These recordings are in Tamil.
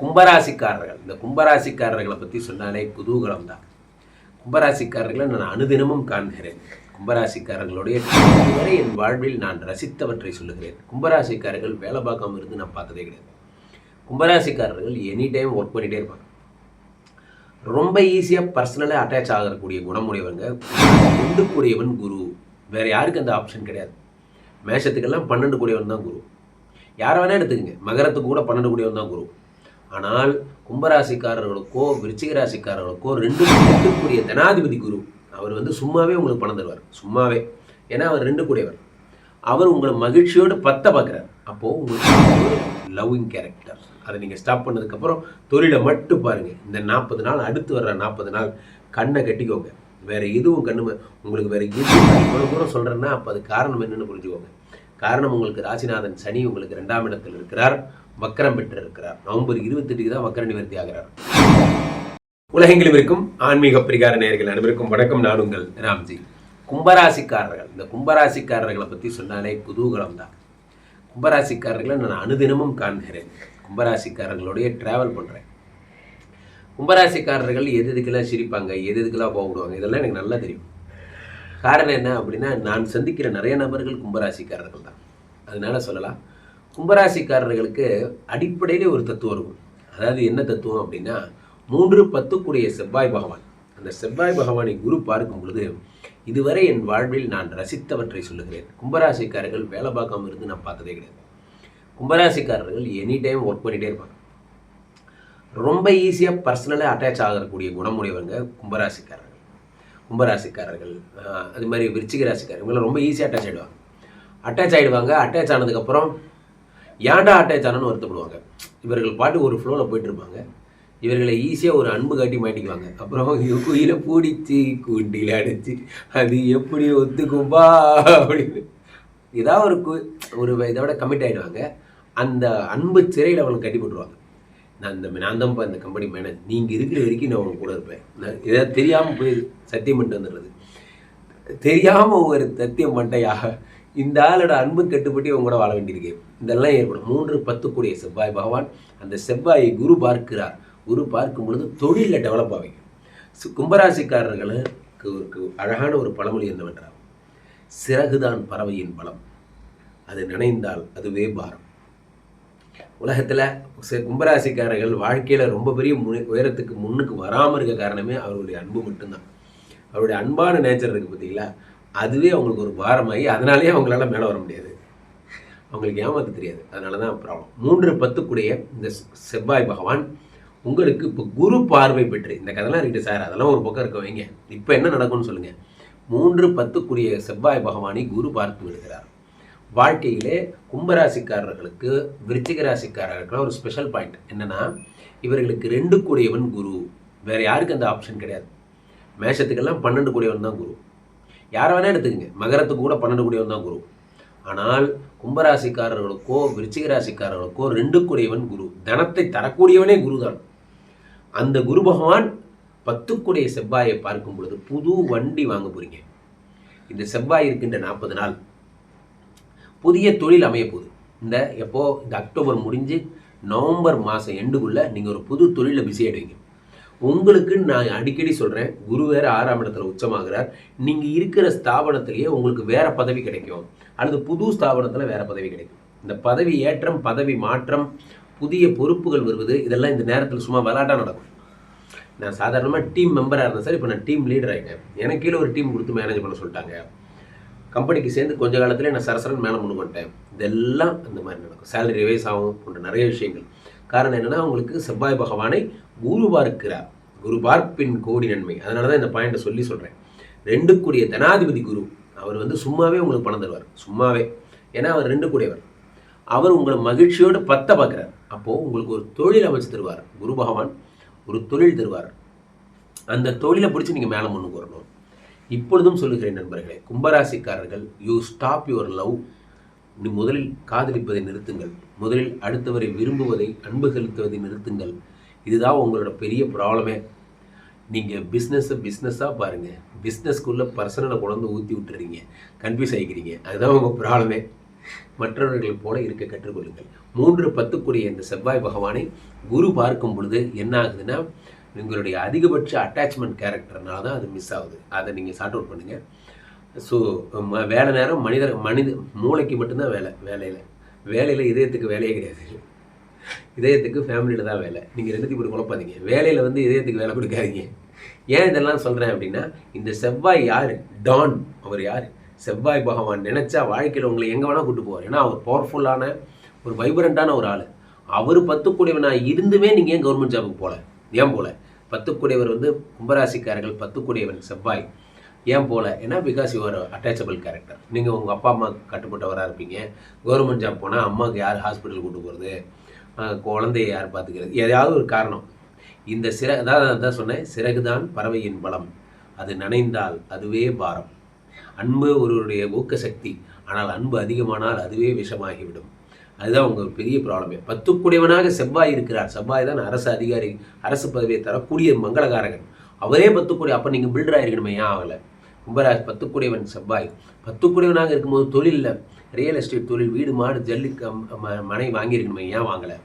கும்பராசிக்காரர்கள். இந்த கும்பராசிக்காரர்களை பற்றி சொன்னாலே குதூகலம் தான் கும்பராசிக்காரர்களை நான் அனுதினமும் காண்கிறேன். கும்பராசிக்காரர்களுடைய வரை என் வாழ்வில் நான் ரசித்தவற்றை சொல்லுகிறேன். கும்பராசிக்காரர்கள் வேலை பார்க்காம இருந்து நான் பார்த்ததே கிடையாது. கும்பராசிக்காரர்கள் எனி டைம் ஒர்க் பண்ணிகிட்டே இருப்பாங்க. ரொம்ப ஈஸியாக பர்சனலாக அட்டாச் ஆகக்கூடிய குணமுடையவங்க குண்டு கூடியவன் குரு. வேறு யாருக்கு அந்த ஆப்ஷன் கிடையாது. மேஷத்துக்கெல்லாம் பன்னெண்டு கூடியவன் தான் குரு. யாரை வேணால் எடுத்துக்கங்க. மகரத்துக்கு கூட பன்னெண்டு கூடியவன் தான் குரு. ஆனால் கும்பராசிக்காரர்களுக்கோ விருச்சிக ராசிக்காரர்களுக்கோ ரெண்டு கூடிய தனாதிபதி குரு அவர் வந்து சும்மாவே உங்களுக்கு பணம் தருவார். சும்மாவே. ஏன்னா அவர் ரெண்டு கூடியவர். அவர் உங்களை மகிழ்ச்சியோடு பத்த பார்க்குறார். அப்போது உங்களுக்கு லவ்விங் கேரக்டர் அதை நீங்கள் ஸ்டாப் பண்ணதுக்கப்புறம் தொழிலை மட்டும் பாருங்கள் இந்த நாற்பது நாள் அடுத்து வர்ற நாற்பது நாள் கண்ணை கட்டிக்கோங்க. வேறு எதுவும் கண்ணு உங்களுக்கு வேறு எதுவும் இவ்வளோ தூரம் சொல்கிறேன்னா அப்போ அது காரணம் என்னென்னு புரிஞ்சுக்கோங்க. காரணம் உங்களுக்கு ராசிநாதன் சனி உங்களுக்கு ரெண்டாம் இடத்தில் இருக்கிறார். வக்கரம் பெற்று இருக்கிறார் நவம்பர் இருபத்தெட்டுக்கு தான் வக்கர நிவர்த்தி ஆகிறார். உலகெங்கிலும் இருக்கும் ஆன்மீக பிரிகார நேர்கள் அனைவருக்கும் வணக்கம். நான் உங்கள் ராம்ஜி. கும்பராசிக்காரர்கள். இந்த கும்பராசிக்காரர்களை பற்றி சொன்னாலே குதூகலம் தான் கும்பராசிக்காரர்களை நான் அனுதினமும் காண்கிறேன். கும்பராசிக்காரர்களுடைய ட்ராவல் பண்ணுறேன் கும்பராசிக்காரர்கள் எது எதுக்கெல்லாம் சிரிப்பாங்க எது எதுக்கெல்லாம் கோவப்படுவாங்க இதெல்லாம் எனக்கு நல்லா தெரியும். காரணம் என்ன அப்படின்னா நான் சந்திக்கிற நிறைய நபர்கள் கும்பராசிக்காரர்கள் தான். அதனால சொல்லலாம். கும்பராசிக்காரர்களுக்கு அடிப்படையிலே ஒரு தத்துவம் இருக்கும். அதாவது என்ன தத்துவம் அப்படின்னா மூன்று பத்துக்குடைய செவ்வாய் பகவான். அந்த செவ்வாய் பகவானை குரு பார்க்கும் பொழுது இதுவரை என் வாழ்வில் நான் ரசித்தவற்றை சொல்லுகிறேன். கும்பராசிக்காரர்கள் வேலை பார்க்காம இருந்து நான் பார்த்ததே கிடையாது. கும்பராசிக்காரர்கள் எனி டைம் ஒர்க் பண்ணிகிட்டே இருப்பாங்க. ரொம்ப ஈஸியாக பர்சனலாக அட்டாச் ஆகக்கூடிய குணமுடையவங்க கும்பராசிக்காரர்கள். கும்பராசிக்காரர்கள் அது மாதிரி விருச்சிக ராசிக்காரர்கள் இவங்களாம் ரொம்ப ஈஸியாக அட்டாச் ஆகிடுவாங்க அட்டாச் ஆகிடுவாங்க அட்டாச் ஆனதுக்கப்புறம் ஏன்டா அட்டாச் ஆனன்னு வருத்தப்படுவாங்க. இவர்கள் பாட்டு ஒரு ஃப்ளோவில் போயிட்டு இருப்பாங்க இவர்களை ஈஸியாக ஒரு அன்பு காட்டி மாட்டிக்குவாங்க. அப்புறம் குயில பூடிச்சு கூண்டியில் அடைச்சி அது எப்படி ஒத்துக்கும்பா அப்படின்னு. ஏதாவது ஒரு கு ஒரு இதோட கமிட் ஆகிடுவாங்க அந்த அன்பு சிறையில் அவங்களை கட்டி போட்டுருவாங்க. நான் இந்த நான் தான்ப்பா இந்த கம்பெனி மேனேஜ் நீங்கள் இருக்கிற வரைக்கும் நான் உங்க கூட இருப்பேன். நான் ஏதாவது தெரியாமல் போய் சத்தியம் பண்ணிட்டு வந்துடுறது. தெரியாமல் ஒரு சத்தியம் பண்ணிட்டையாக இந்த ஆளோட அன்பு கட்டுப்பட்டு உங்க கூட வாழ வேண்டியிருக்கு. இதெல்லாம் ஏற்படும். மூன்று பத்துக்குரிய செவ்வாய் பகவான் அந்த செவ்வாயை குரு பார்க்கிறார். குரு பார்க்கும் பொழுது தொழிலில் டெவலப் ஆவீங்க கும்பராசிக்காரர்களுக்கு ஒரு அழகான ஒரு பழமொழி என்னவென்றால் சிறகுதான் பறவையின் பலம். அது நினைந்தால் அதுவே பாரம். உலகத்தில் கும்பராசிக்காரர்கள் வாழ்க்கையில் ரொம்ப பெரிய முனை உயரத்துக்கு முன்னுக்கு வராமல் இருக்க காரணமே அவருடைய அன்பு மட்டும்தான். அவருடைய அன்பான நேச்சர் இருக்குது பார்த்தீங்களா அதுவே அவங்களுக்கு ஒரு பாரமாகி அதனாலேயே அவங்களால மேலே வர முடியாது. அவங்களுக்கு ஏமாத்த தெரியாது. அதனால தான் ப்ராப்ளம் மூன்று பத்துக்குடைய இந்த செவ்வாய் பகவான் உங்களுக்கு இப்போ குரு பார்வை பெற்று இந்த கதைலாம் இருக்குது சார். அதெல்லாம் ஒரு பக்கம் இருக்க வைங்க. இப்போ என்ன நடக்கும்னு சொல்லுங்கள் மூன்று பத்துக்குரிய செவ்வாய் பகவானை குரு பார்த்து விடுகிறார். வாழ்க்கையிலே கும்பராசிக்காரர்களுக்கு விருச்சிக ராசிக்காரர்களுக்கு ஒரு ஸ்பெஷல் பாயிண்ட் என்னன்னா இவர்களுக்கு ரெண்டு கூடியவன் குரு. வேறு யாருக்கு அந்த ஆப்ஷன் கிடையாது. மேஷத்துக்கெல்லாம் பன்னெண்டு கூடியவன் தான் குரு. யாரை வேணால் எடுத்துக்கங்க. மகரத்துக்கு கூட பன்னெண்டு கூடியவன் தான் குரு. ஆனால் கும்பராசிக்காரர்களுக்கோ விருச்சிக ராசிக்காரர்களுக்கோ ரெண்டு கூடியவன் குரு. தனத்தை தரக்கூடியவனே குரு தான் அந்த குரு பகவான் பத்துக்குடைய செவ்வாயை பார்க்கும் பொழுது புது வண்டி வாங்க போறீங்க. இந்த செவ்வாய் இருக்கின்ற நாற்பது நாள். புதிய தொழில் அமைய போகுது. இந்த எப்போ? இந்த அக்டோபர் முடிஞ்சு நவம்பர் மாதம் எண்டுக்குள்ளே நீங்கள் ஒரு புது தொழிலில் பிஸி ஆகிடுவீங்க உங்களுக்கு நான் அடிக்கடி சொல்கிறேன் குரு வேறு ஆறாம் இடத்துல உச்சமாகிறார். நீங்கள் இருக்கிற ஸ்தாபனத்திலேயே உங்களுக்கு வேறு பதவி கிடைக்கும். அல்லது புது ஸ்தாபனத்தில் வேற பதவி கிடைக்கும். இந்த பதவி ஏற்றம் பதவி மாற்றம் புதிய பொறுப்புகள் வருவது இதெல்லாம் இந்த நேரத்தில் சும்மா விளாட்டாக நடக்கும். நான் சாதாரணமாக டீம் மெம்பராக இருந்தேன் சார் இப்போ நான் டீம் லீடர் ஆகிட்டேன் எனக்கு கீழே ஒரு டீம் கொடுத்து மேனேஜ் பண்ண சொல்லிட்டாங்க. கம்பெனிக்கு சேர்ந்து கொஞ்ச காலத்திலே நான் சரசரன் மேலே முன்னு இதெல்லாம் அந்த மாதிரி நடக்கும். சேலரி ரிவைஸ் ஆகும் போன்ற நிறைய விஷயங்கள். காரணம் என்னென்னா உங்களுக்கு செவ்வாய் பகவானை குரு பார்க்கிறார். குரு பார்ப்பின் கோடி நன்மை. அதனால தான் இந்த பாயிண்ட்டை சொல்லி சொல்கிறேன் ரெண்டு கூடிய தனாதிபதி குரு அவர் வந்து சும்மாவே உங்களுக்கு பணம் தருவார். சும்மாவே. ஏன்னா அவர் ரெண்டு கூடியவர். அவர் உங்களை மகிழ்ச்சியோடு பத்த பார்க்குறார். அப்போது உங்களுக்கு ஒரு தொழில் அமைச்சு தருவார். குரு பகவான் ஒரு தொழில் தருவார். அந்த தொழிலை பிடிச்சி நீங்கள் மேலே முன்னுக்கு வரணும். இப்பொழுதும் சொல்லுகிறேன் நண்பர்களே கும்பராசிக்காரர்கள் யூ ஸ்டாப் யுவர் லவ் இப்படி முதலில் காதலிப்பதை நிறுத்துங்கள். முதலில் அடுத்தவரை விரும்புவதை அன்பு செலுத்துவதை நிறுத்துங்கள். இதுதான் உங்களோட பெரிய ப்ராப்ளமே நீங்கள் பிஸ்னஸை பிஸ்னஸாக பாருங்கள் பிஸ்னஸ்க்குள்ளே பர்சனலை கொண்டு ஊற்றி விட்டுறீங்க. கன்ஃபியூஸ் ஆகிக்கிறீங்க அதுதான் உங்கள் ப்ராப்ளமே மற்றவர்களைப் போல இருக்க கற்றுக்கொள்ளுங்கள். மூன்று பத்துக்குரிய இந்த செவ்வாய் பகவானை குரு பார்க்கும் பொழுது என்ன ஆகுதுன்னா உங்களுடைய அதிகபட்ச அட்டாச்மெண்ட் கேரக்டர்னால தான் அது மிஸ் ஆகுது. அதை நீங்கள் சார்ட் அவுட் பண்ணுங்கள் ஸோ வேலை நேரம் மனிதர் மனித மூளைக்கு மட்டும்தான் வேலை வேலையில். வேலையில் இதயத்துக்கு வேலையே கிடையாது. இதயத்துக்கு ஃபேமிலியில் தான் வேலை. நீங்கள் ரெண்டுத்தையும் இப்படி குழப்பாதீங்க. வேலையில் வந்து இதயத்துக்கு வேலை கொடுக்காதீங்க. ஏன் இதெல்லாம் சொல்கிறேன் அப்படின்னா இந்த செவ்வாய் யார்? டான் அவர் யார்? செவ்வாய் பகவான் நினச்சா வாழ்க்கையில் உங்களை எங்கே வேணால் கூட்டு போவார். ஏன்னா அவர் பவர்ஃபுல்லான ஒரு வைப்ரண்ட்டான ஒரு ஆள். அவர் பத்துக்கூடியவனாக இருந்துமே நீங்கள் ஏன் கவர்மெண்ட் ஜாபுக்கு போகல ஏன் போகல பத்துக்கூடியவர் வந்து கும்பராசிக்காரர்கள் பத்துக்கூடியவன் செவ்வாய். ஏன் போகல ஏன்னா பிகாஸ் யுவர் அட்டாச்சபிள் கேரக்டர் நீங்கள் உங்கள் அப்பா அம்மா கட்டுப்பட்டவராக இருப்பீங்க. கவர்மெண்ட் ஜாப் போனால் அம்மாவுக்கு யார் ஹாஸ்பிட்டல் கூட்டு போகிறது குழந்தைய யார் பார்த்துக்கிறது எதையாவது ஒரு காரணம். இந்த சிற அதாவது தான் சொன்னேன். சிறகுதான் பறவையின் பலம். அது நனைந்தால் அதுவே பாரம். அன்பு ஒருவருடைய ஊக்க சக்தி. ஆனால் அன்பு அதிகமானால் அதுவே விஷமாகிவிடும். அதுதான் உங்கள் பெரிய ப்ராப்ளமே பத்துக்குடையவனாக செவ்வாய் இருக்கிறார். செவ்வாய் தான் அரசு அதிகாரி அரசு பதவியை தரக்கூடிய மங்களகாரகன். அவரே பத்துக்குடி. அப்போ நீங்கள் பில்டர் ஆகிருக்கணுமே ஏன் ஆகலை? கும்பராசி பத்துக்குடையவன் செவ்வாய். பத்துக்குடையவனாக இருக்கும்போது தொழிலில் ரியல் எஸ்டேட் தொழில் வீடு மாடு ஜல்லி ம- மனை வாங்கியிருக்கணுமே ஏன் வாங்கலை?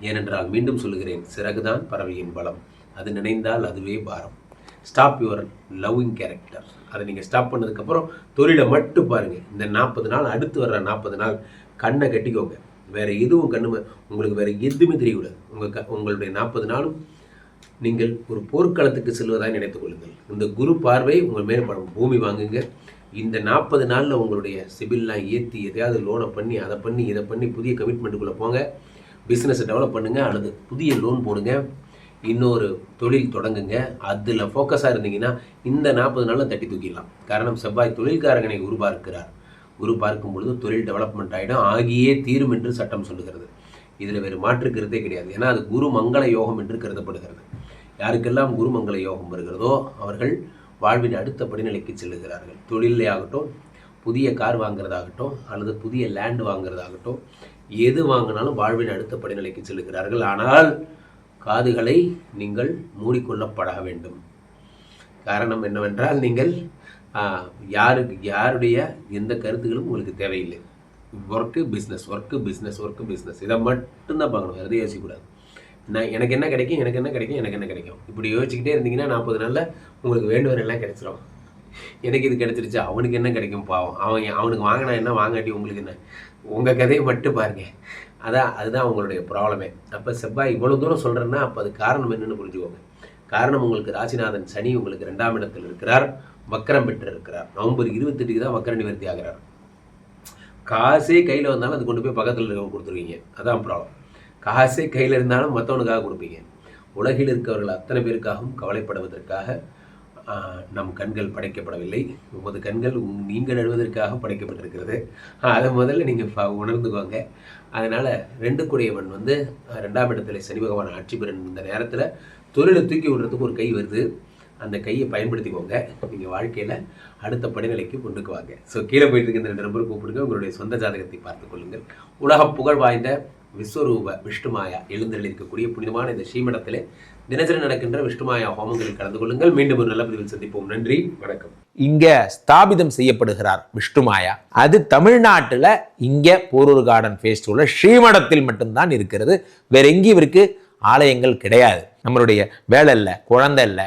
ஏனென்றால் மீண்டும் சொல்லுகிறேன் சிறகுதான் பறவையின் பலம். அது நினைந்தால் அதுவே பாரம். ஸ்டாப் யுவர் லவ்விங் கேரக்டர் அதை நீங்கள் ஸ்டாப் பண்ணதுக்கப்புறம் தொழிலை மட்டும் பாருங்கள் இந்த நாற்பது நாள் அடுத்து வர்ற நாற்பது நாள் கண்ணை கட்டிக்கோங்க. வேறு எதுவும் கண்ணு உங்களுக்கு வேறு எதுவுமே தெரியக்கூடாது. உங்கள் க உங்களுடைய நாற்பது நாளும் நீங்கள் ஒரு போர்க்களத்துக்கு செல்வதாக நினைத்துக் கொள்ளுங்கள். இந்த குரு பார்வை உங்கள் மேலே பூமி வாங்குங்க. இந்த நாற்பது நாளில் உங்களுடைய சிபில்லாம் ஏற்றி எதையாவது லோனை பண்ணி அதை பண்ணி இதை பண்ணி புதிய கமிட்மெண்ட்டுக்குள்ளே போங்க. பிஸ்னஸை டெவலப் பண்ணுங்கள் அல்லது புதிய லோன் போடுங்க. இன்னொரு தொழில் தொடங்குங்க. அதில் ஃபோக்கஸாக இருந்தீங்கன்னா இந்த நாற்பது நாளில் தட்டி தூக்கிடலாம். காரணம் செவ்வாய் தொழில்காரகனை குரு பார்க்கிறார். குரு பார்க்கும் பொழுது தொழில் டெவலப்மெண்ட் ஆகிடும் ஆகியே தீரும் என்று சட்டம் சொல்லுகிறது. இதில் வேறு மாற்று கருத்தே கிடையாது. ஏன்னா அது குரு மங்கள யோகம் என்று கருதப்படுகிறது. யாருக்கெல்லாம் குரு மங்கள யோகம் வருகிறதோ அவர்கள் வாழ்வின் அடுத்த படிநிலைக்கு செல்லுகிறார்கள். தொழிலே ஆகட்டும் புதிய கார் வாங்குறதாகட்டும் அல்லது புதிய லேண்ட் வாங்குறதாகட்டும் எது வாங்கினாலும் வாழ்வின் அடுத்த படிநிலைக்கு செல்லுகிறார்கள். ஆனால் காதுகளை நீங்கள் மூடிக்கொள்ளப்பட வேண்டும். காரணம் என்னவென்றால் நீங்கள் யாருக்கு யாருடைய எந்த கருத்துகளும் உங்களுக்கு தேவையில்லை. Work business work business work business இதை மட்டும்தான் பார்க்கணும். வேறு எதையும் யோசிக்கக்கூடாது நான் எனக்கு என்ன கிடைக்கும் எனக்கு என்ன கிடைக்கும் எனக்கு என்ன கிடைக்கும்? இப்படி யோசிச்சுக்கிட்டே இருந்தீங்கன்னா நாற்பது நாளில் உங்களுக்கு வேண்டுவரெல்லாம் கிடைச்சிரும். எனக்கு இது கிடைச்சிருச்சு அவனுக்கு என்ன கிடைக்கும் பாவம். அவன் அவனுக்கு வாங்கினா என்ன வாங்காட்டி உங்களுக்கு என்ன? உங்கள் கதையை மட்டும் பாருங்க. அதான் அதுதான் உங்களுடைய ப்ராப்ளமே அப்போ செவ்வாய் இவ்வளோ தூரம் சொல்கிறேன்னா அப்போ அது காரணம் என்னென்னு புரிஞ்சுக்கோங்க. காரணம் உங்களுக்கு ராசிநாதன் சனி உங்களுக்கு ரெண்டாம் இடத்தில் இருக்கிறார். வக்கரம் பெற்று இருக்கிறார் நவம்பர் இருபத்தெட்டுக்கு தான் வக்கர நிவர்த்தி ஆகிறார். காசே கையில் வந்தாலும் அது கொண்டு போய் பக்கத்தில் இருக்க கொடுத்துருவீங்க. அதான் ப்ராப்ளம் காசே கையில் இருந்தாலும் மற்றவனுக்காக கொடுப்பீங்க. உலகில் இருக்கவர்கள் அத்தனை பேருக்காகவும் கவலைப்படுவதற்காக நம் கண்கள் படைக்கப்படவில்லை. உமது கண்கள் நீங்கள் எழுவதற்காக படைக்கப்பட்டிருக்கிறது. அதை முதல்ல நீங்கள் உணர்ந்துக்கோங்க. அதனால் ரெண்டு குடையவன் வந்து ரெண்டாம் இடத்துல சனி பகவான் ஆட்சி பெறும் இந்த நேரத்தில் தொழிலை தூக்கி விடுறதுக்கு ஒரு கை வருது. அந்த கையை பயன்படுத்திக்கோங்க. நீங்கள் வாழ்க்கையில் அடுத்த படிநிலைக்கு கொண்டுக்கு வாங்க. ஸோ கீழே போயிட்டு இருக்க இந்த ரெண்டு நம்பர் கூப்பிடுங்க. உங்களுடைய சொந்த ஜாதகத்தை பார்த்துக்கொள்ளுங்கள் உலக புகழ் வாய்ந்த விஸ்வரூப விஷ்ணுமாயா எழுந்தரில் இருக்கக்கூடிய புனிதமான இந்த ஸ்ரீமடத்திலே தினசரி நடக்கின்ற விஷ்ணுமாயா ஹோமங்களில் கலந்து கொள்ளுங்கள். மீண்டும் ஒரு நல்ல பதிவில் சந்திப்போம். நன்றி. வணக்கம். இங்க ஸ்தாபிதம் செய்யப்படுகிறார் விஷ்ணுமாயா. அது தமிழ்நாட்டில் இங்க போரூர் கார்டன் ஃபேஸ்டிவல்ல ஸ்ரீமடத்தில் மட்டும்தான் இருக்கிறது. வேற எங்கேயும் இவருக்கு ஆலயங்கள் கிடையாது. நம்மளுடைய வேலை இல்லை குழந்தை இல்லை